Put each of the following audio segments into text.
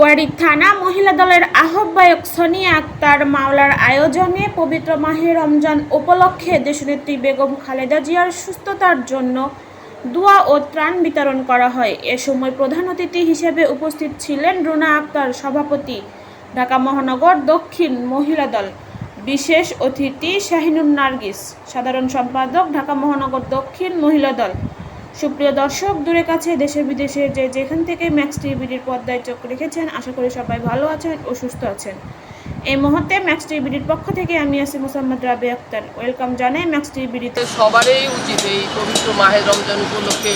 ওয়ারি থানা মহিলা দলের আহ্বায়ক সোনিয়া আক্তার মাওলার আয়োজনে পবিত্র মাহে রমজান উপলক্ষে দেশনেত্রী বেগম খালেদা জিয়ার সুস্থতার জন্য দোয়া ও ত্রাণ বিতরণ করা হয়। এ সময় প্রধান অতিথি হিসেবে উপস্থিত ছিলেন রুনা আক্তার সভাপতি, ঢাকা মহানগর দক্ষিণ মহিলা দল। বিশেষ অতিথি শাহিনুর নার্গিস, সাধারণ সম্পাদক, ঢাকা মহানগর দক্ষিণ মহিলা দল। সুপ্রিয় দর্শক, দূরে কাছে দেশে বিদেশে যে যেখান থেকে ম্যাক্স টিভিডির পর্দায় চোখ রেখেছেন, আশা করি সবাই ভালো আছেন ও সুস্থ আছেন। এই মুহূর্তে ম্যাক্স টিভিডির পক্ষ থেকে আমি আছি মোসাম্মদ রাবি আক্তার। ওয়েলকাম জানাই ম্যাক্স টিভিডিতে সবারই উচিত এই পবিত্র মাহে রমজান উপলক্ষে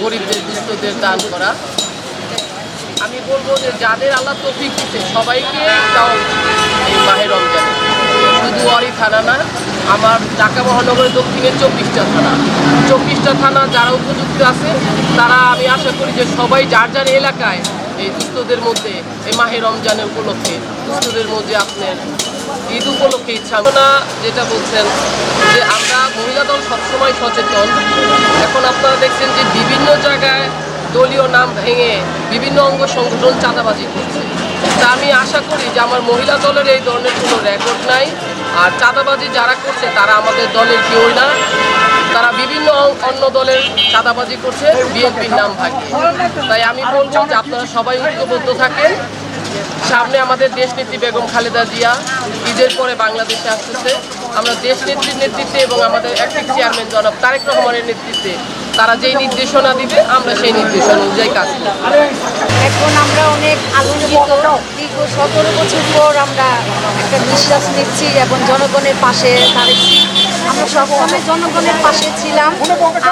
গরিবদের, দুস্থদের দান করা। আমি বলব যে যাদের আল্লাহ তৌফিক দিচ্ছে সবাইকে দাও এই মাহে রমজানে। শুধু ওয়ারি থানা না আমার ঢাকা মহানগরের দক্ষিণের চব্বিশটা থানা। চব্বিশটা থানা যারা উপযুক্ত আছে, তারা আমি আশা করি যে সবাই যার যার এলাকায় এই দুস্থদের মধ্যে এই মাহে রমজানের উপলক্ষে, দুস্থদের মধ্যে আপনার ঈদ উপলক্ষে ইচ্ছা না, যেটা বলছেন যে আমরা মহিলা দল সবসময় সচেতন। এখন আপনারা দেখছেন যে বিভিন্ন জায়গায় দলীয় নাম ভেঙে বিভিন্ন অঙ্গ সংগঠন চাঁদাবাজি করছে। তা আমি আশা করি যে আমার মহিলা দলের এই ধরনের কোনো রেকর্ড নাই। আর চাঁদাবাজি যারা করছে, তারা আমাদের দলের কেউই না। তারা বিভিন্ন অন্য দলের চাঁদাবাজি করছে, বিএনপির নাম ভাঙিয়ে তাই আমি বলছি যে আপনারা সবাই ঐক্যবদ্ধ থাকেন। সামনে আমাদের দেশ দেশনেত্রী বেগম খালেদা জিয়া ঈদের পরে বাংলাদেশে আসতেছে। আমরা দেশনেত্রীর নেতৃত্বে এবং আমাদের অ্যাক্টিভ চেয়ারম্যান জনাব তারেক রহমানের নেতৃত্বে তারা যেই নির্দেশনা দিবে, আমরা সেই নির্দেশনা অনুযায়ী কাজ করব। এখন আমরা অনেক আনন্দিত। দীর্ঘ সতেরো বছর পর আমরা একটা বিশ্বাস নিচ্ছি এবং জনগণের পাশে দাঁড়িয়েছি। আমরা সবসময় জনগণের পাশে ছিলাম।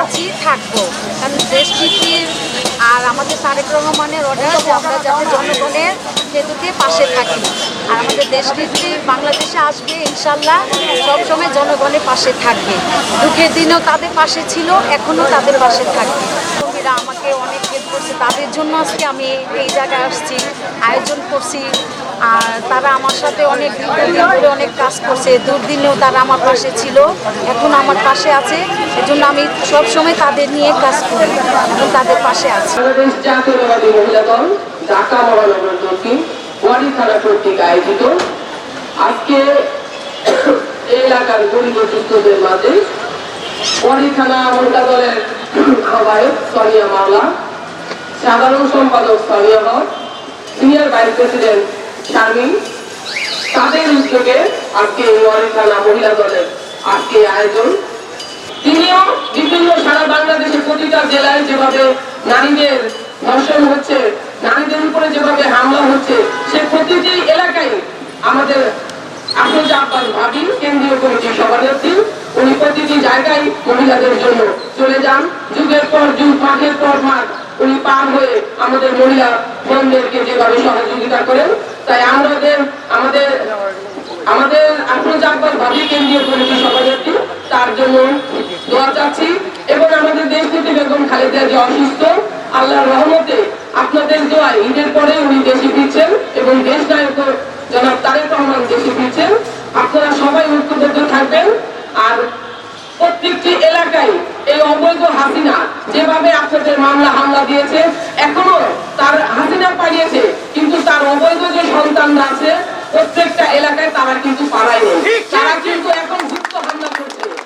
আছি থাকব। কারণ দেশ আমাদের তারেক রহমানের অর্ডার যে আমরা যাতে জনগণের সেতুতে পাশে থাকি। আর আমাদের দেশ নীতি বাংলাদেশে আসবে, ইনশাল্লাহ সবসময় জনগণের পাশে থাকবে। দুঃখের দিনও তাদের পাশে ছিল, এখনও তাদের পাশে থাকবে। কর্মীরা আমাকে অনেক হেল্প করছে। তাদের জন্য আজকে আমি এই জায়গায় আসছি, আয়োজন করছি। আর তারা আমার সাথে অনেক দীর্ঘদিন ধরে অনেক কাজ করছে। দুর্দিনেও তারা আমার পাশে ছিল, এখন আমার পাশে আছে। এজন্য আমি সবসময় তাদের নিয়ে কাজ করি এবং তাদের পাশে আছি। এলাকার গরিব থানা সাধারণ সম্পাদক Sonia Haque, senior vice president Sharmin তাদের উদ্যোগে আজকে ওয়ারি থানা মহিলা দলের আজকে আয়োজন। তিনিও বিভিন্ন সারা বাংলাদেশের প্রতিটা জেলায় যেভাবে নারীদের ধর্ষণ হচ্ছে, নারীদের উপরে যেভাবে হামলা হচ্ছে, সে প্রতিটি এলাকায় আমাদের আফরোজা আব্বাস ভাবি, কেন্দ্রীয় কমিটির সভানেত্রী, উনি প্রতিটি জায়গায় মহিলাদের জন্য চলে যান। যুগের পর যুগ মাঠের পর মাঠ উনি পার হয়ে আমাদের মহিলা বোনদেরকে যেভাবে সহযোগিতা করেন তাই আমাদের আমাদের আমাদের আফরোজ আকবর ভাবি কেন্দ্রীয় কমিটির সভানেত্রী তার জন্য দোয়া চাচ্ছি। এবং আমাদের দেশ থেকে বেগম খালেদা যে অসুস্থ, আল্লাহর রহমতে আপনাদের দোয়া ঈদের পরে উনি দেশে ফিরছেন এবং দেশ নায়ক জনাব তারেক রহমান দেশে ফিরছেন। আপনারা সবাই ঐক্যবদ্ধ থাকবেন। আর প্রত্যেকটি এলাকায় এই অবৈধ হাসিনা যেভাবে আপনাদের মামলা হামলা দিয়েছে, এখনও সন্তানরা আছে প্রত্যেক